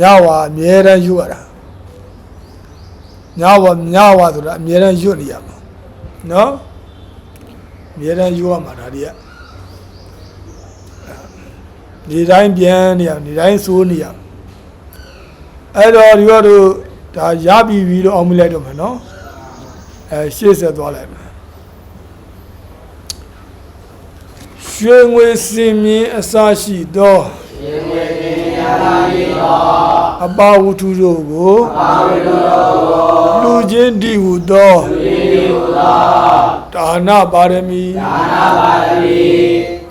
ညဝါအမြဲတမ်းယူရတာညဝါညဝါဆိုတာအမြဲတမ်းယူနေရမှာနော်အမြဲတမ်းယူရမှာဒါတွေကဒီတိုင်းပြန်နေရဒီတိုင်းစိုးနေရအဲ့တော့ဒီကတော့ဒါရပြီပြီလို့အောင်မလိုက်တော့မယ်နော်အဲရှေ့ဆက်သွားလိုက်မယ်ရွှေငွေစင်မြင့်အစရှိသော အပါဝတ္ထုတို့ကိုလူချင်းတည်ဟူသောဒါနပါရမီ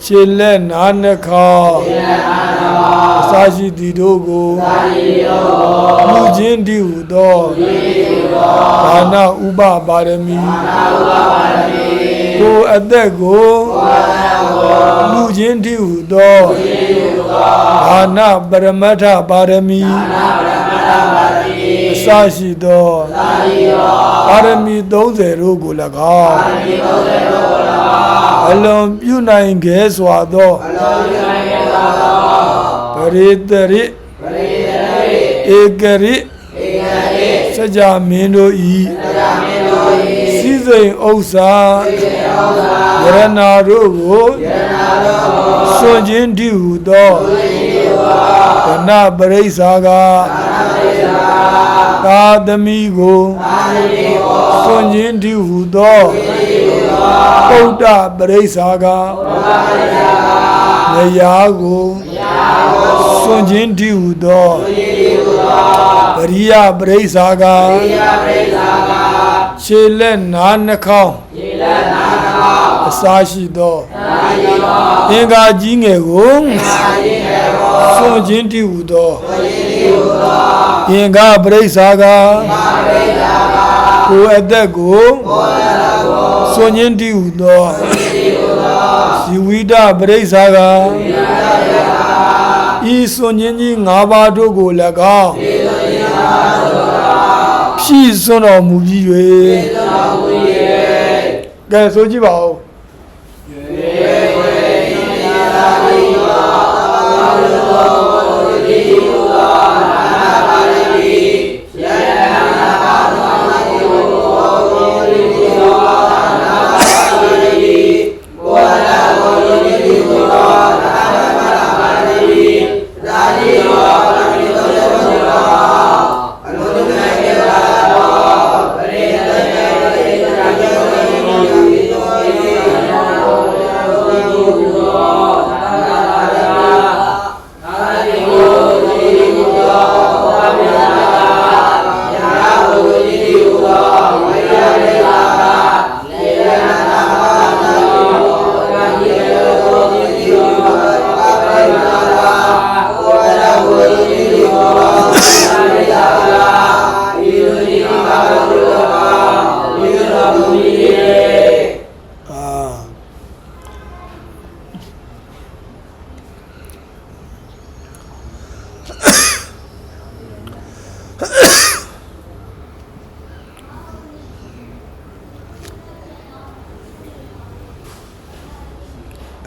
ခြေလက်နားနှခေါင်းအစရှိသည်တို့ကိုလူချင်းတည်ဟူသောဒါနဥပပါရမီကိုယ်အသက် ကိုလူချင်းတည်ဟူသောဒါနပရမတ္ထပါရမီအစရှိသောပါရမီ30တို့ကို၎င်းအလုံးပြုနိုင်ခဲ့စွာသောပရိတရိဧကရိစကြမင်းတို့ဤ စီစိန်ဥစ္စာယရနာတို့ကိုစွန့်ခြင်းတည်ဟူသောဒနပရိစ္ဆာကသာသမီကိုစွန့်ခြင်းတည်ဟူသောပုဒ္ဒပရိစ္ဆာကနေရာကိုစွန့်ခြင်းတည်ဟူသောပရိယပရိစ္ဆာက ခြေလက်နားနှခေါင်းအစာရှိသောအင်္ဂါကြီးငယ်ကိုစွန့်ခြင်းတည်ဟူသောအင်္ဂါပရိစ္ဆာကကိုယ်အသက်ကိုစွန့်ခြင်းတည်ဟူသောဇီဝိတပရိစ္ဆာကဤစွန့်ခြင်းကြီး၅ပါးတို့ကို၎င်း ဖြည့်စွန့်တော်မူပြီး၍ကဲဆိုကြည့်ပါဦး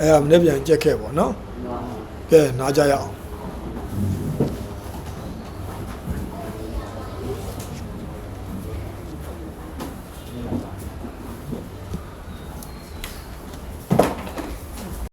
အဲ့ဒါမနေ့ပြန်ကြက်ခဲ့ပေါ့နော်ကဲနားကြရအောင်